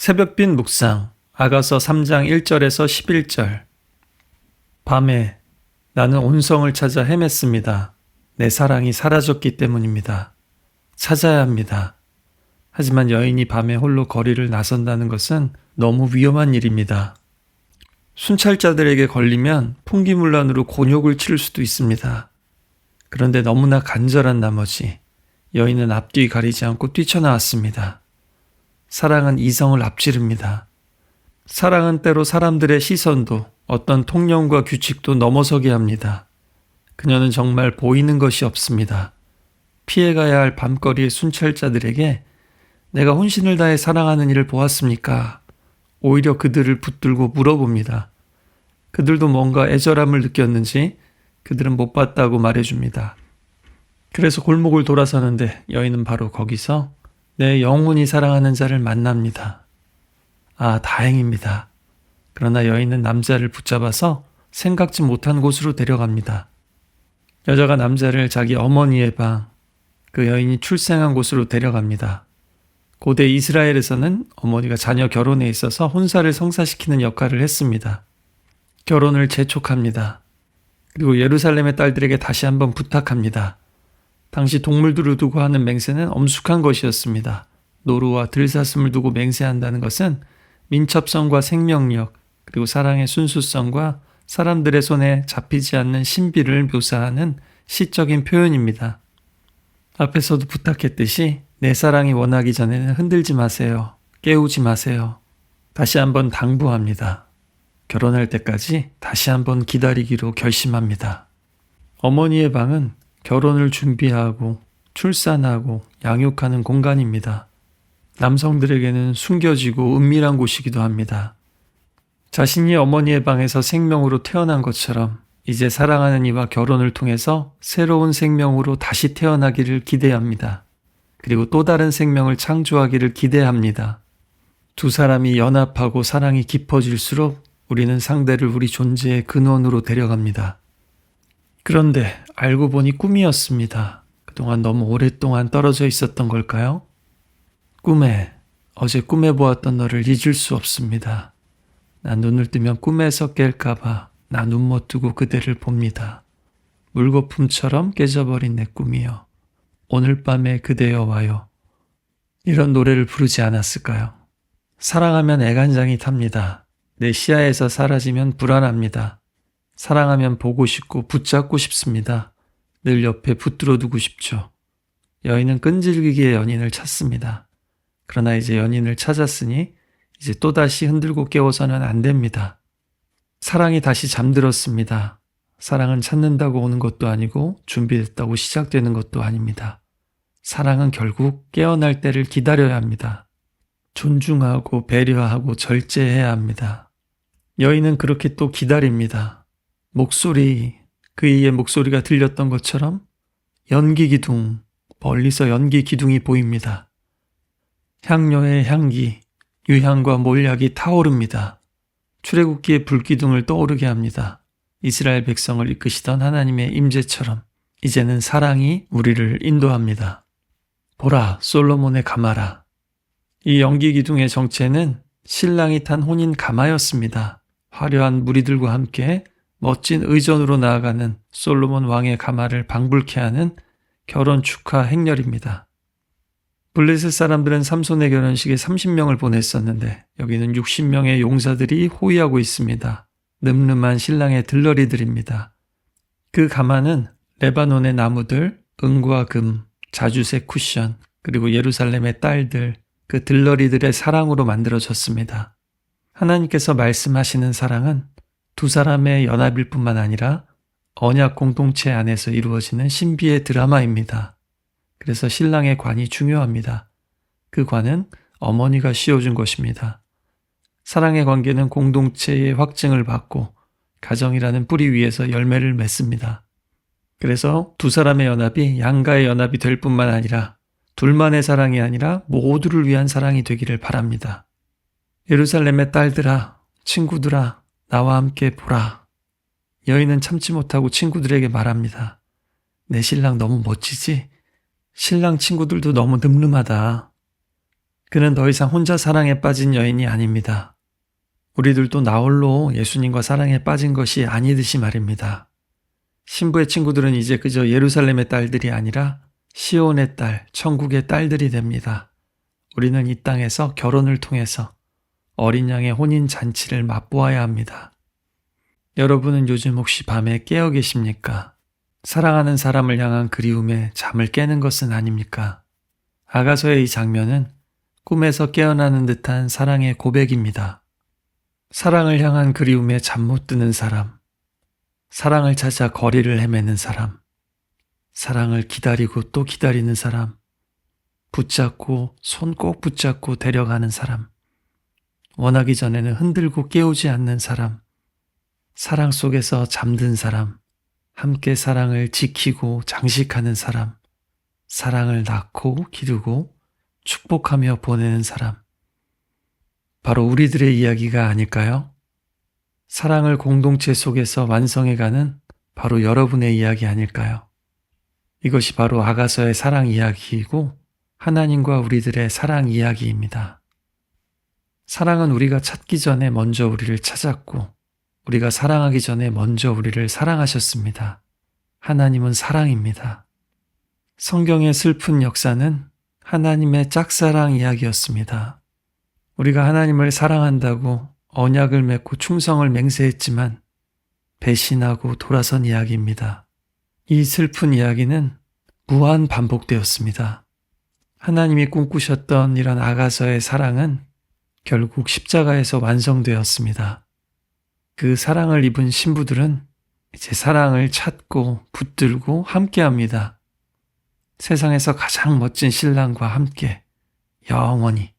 새벽빛 묵상 아가서 3장 1절에서 11절 밤에 나는 온성을 찾아 헤맸습니다. 내 사랑이 사라졌기 때문입니다. 찾아야 합니다. 하지만 여인이 밤에 홀로 거리를 나선다는 것은 너무 위험한 일입니다. 순찰자들에게 걸리면 풍기물란으로 곤욕을 치를 수도 있습니다. 그런데 너무나 간절한 나머지 여인은 앞뒤 가리지 않고 뛰쳐나왔습니다. 사랑은 이성을 앞지릅니다. 사랑은 때로 사람들의 시선도 어떤 통념과 규칙도 넘어서게 합니다. 그녀는 정말 보이는 것이 없습니다. 피해가야 할 밤거리의 순찰자들에게 내가 혼신을 다해 사랑하는 이를 보았습니까? 오히려 그들을 붙들고 물어봅니다. 그들도 뭔가 애절함을 느꼈는지 그들은 못 봤다고 말해줍니다. 그래서 골목을 돌아서는데 여인은 바로 거기서 내 영혼이 사랑하는 자를 만납니다. 아, 다행입니다. 그러나 여인은 남자를 붙잡아서 생각지 못한 곳으로 데려갑니다. 여자가 남자를 자기 어머니의 방, 그 여인이 출생한 곳으로 데려갑니다. 고대 이스라엘에서는 어머니가 자녀 결혼에 있어서 혼사를 성사시키는 역할을 했습니다. 결혼을 재촉합니다. 그리고 예루살렘의 딸들에게 다시 한번 부탁합니다. 당시 동물들을 두고 하는 맹세는 엄숙한 것이었습니다. 노루와 들사슴을 두고 맹세한다는 것은 민첩성과 생명력, 그리고 사랑의 순수성과 사람들의 손에 잡히지 않는 신비를 묘사하는 시적인 표현입니다. 앞에서도 부탁했듯이 내 사랑이 원하기 전에는 흔들지 마세요. 깨우지 마세요. 다시 한번 당부합니다. 결혼할 때까지 다시 한번 기다리기로 결심합니다. 어머니의 방은 결혼을 준비하고 출산하고 양육하는 공간입니다. 남성들에게는 숨겨지고 은밀한 곳이기도 합니다. 자신이 어머니의 방에서 생명으로 태어난 것처럼 이제 사랑하는 이와 결혼을 통해서 새로운 생명으로 다시 태어나기를 기대합니다. 그리고 또 다른 생명을 창조하기를 기대합니다. 두 사람이 연합하고 사랑이 깊어질수록 우리는 상대를 우리 존재의 근원으로 데려갑니다. 그런데 알고 보니 꿈이었습니다. 그동안 너무 오랫동안 떨어져 있었던 걸까요? 꿈에, 어제 꿈에 보았던 너를 잊을 수 없습니다. 난 눈을 뜨면 꿈에서 깰까봐 나 눈 못 뜨고 그대를 봅니다. 물거품처럼 깨져버린 내 꿈이여. 오늘 밤에 그대여 와요. 이런 노래를 부르지 않았을까요? 사랑하면 애간장이 탑니다. 내 시야에서 사라지면 불안합니다. 사랑하면 보고 싶고 붙잡고 싶습니다. 늘 옆에 붙들어 두고 싶죠. 여인은 끈질기게 연인을 찾습니다. 그러나 이제 연인을 찾았으니 이제 또다시 흔들고 깨워서는 안 됩니다. 사랑이 다시 잠들었습니다. 사랑은 찾는다고 오는 것도 아니고 준비됐다고 시작되는 것도 아닙니다. 사랑은 결국 깨어날 때를 기다려야 합니다. 존중하고 배려하고 절제해야 합니다. 여인은 그렇게 또 기다립니다. 목소리, 그이의 목소리가 들렸던 것처럼 연기 기둥, 멀리서 연기 기둥이 보입니다. 향료의 향기, 유향과 몰약이 타오릅니다. 출애굽기의 불기둥을 떠오르게 합니다. 이스라엘 백성을 이끄시던 하나님의 임재처럼 이제는 사랑이 우리를 인도합니다. 보라, 솔로몬의 가마라. 이 연기 기둥의 정체는 신랑이 탄 혼인 가마였습니다. 화려한 무리들과 함께 멋진 의전으로 나아가는 솔로몬 왕의 가마를 방불케 하는 결혼 축하 행렬입니다. 블레셋 사람들은 삼손의 결혼식에 30명을 보냈었는데 여기는 60명의 용사들이 호위하고 있습니다. 늠름한 신랑의 들러리들입니다. 그 가마는 레바논의 나무들, 은과 금, 자주색 쿠션, 그리고 예루살렘의 딸들, 그 들러리들의 사랑으로 만들어졌습니다. 하나님께서 말씀하시는 사랑은 두 사람의 연합일 뿐만 아니라 언약 공동체 안에서 이루어지는 신비의 드라마입니다. 그래서 신랑의 관이 중요합니다. 그 관은 어머니가 씌워준 것입니다. 사랑의 관계는 공동체의 확증을 받고 가정이라는 뿌리 위에서 열매를 맺습니다. 그래서 두 사람의 연합이 양가의 연합이 될 뿐만 아니라 둘만의 사랑이 아니라 모두를 위한 사랑이 되기를 바랍니다. 예루살렘의 딸들아, 친구들아, 나와 함께 보라. 여인은 참지 못하고 친구들에게 말합니다. 내 신랑 너무 멋지지? 신랑 친구들도 너무 늠름하다. 그는 더 이상 혼자 사랑에 빠진 여인이 아닙니다. 우리들도 나홀로 예수님과 사랑에 빠진 것이 아니듯이 말입니다. 신부의 친구들은 이제 그저 예루살렘의 딸들이 아니라 시온의 딸, 천국의 딸들이 됩니다. 우리는 이 땅에서 결혼을 통해서 어린 양의 혼인 잔치를 맛보아야 합니다. 여러분은 요즘 혹시 밤에 깨어 계십니까? 사랑하는 사람을 향한 그리움에 잠을 깨는 것은 아닙니까? 아가서의 이 장면은 꿈에서 깨어나는 듯한 사랑의 고백입니다. 사랑을 향한 그리움에 잠 못 드는 사람, 사랑을 찾아 거리를 헤매는 사람, 사랑을 기다리고 또 기다리는 사람, 붙잡고 손 꼭 붙잡고 데려가는 사람, 원하기 전에는 흔들고 깨우지 않는 사람, 사랑 속에서 잠든 사람, 함께 사랑을 지키고 장식하는 사람, 사랑을 낳고 기르고 축복하며 보내는 사람. 바로 우리들의 이야기가 아닐까요? 사랑을 공동체 속에서 완성해가는 바로 여러분의 이야기 아닐까요? 이것이 바로 아가서의 사랑 이야기이고 하나님과 우리들의 사랑 이야기입니다. 사랑은 우리가 찾기 전에 먼저 우리를 찾았고 우리가 사랑하기 전에 먼저 우리를 사랑하셨습니다. 하나님은 사랑입니다. 성경의 슬픈 역사는 하나님의 짝사랑 이야기였습니다. 우리가 하나님을 사랑한다고 언약을 맺고 충성을 맹세했지만 배신하고 돌아선 이야기입니다. 이 슬픈 이야기는 무한 반복되었습니다. 하나님이 꿈꾸셨던 이런 아가서의 사랑은 결국 십자가에서 완성되었습니다. 그 사랑을 입은 신부들은 이제 사랑을 찾고 붙들고 함께 합니다. 세상에서 가장 멋진 신랑과 함께 영원히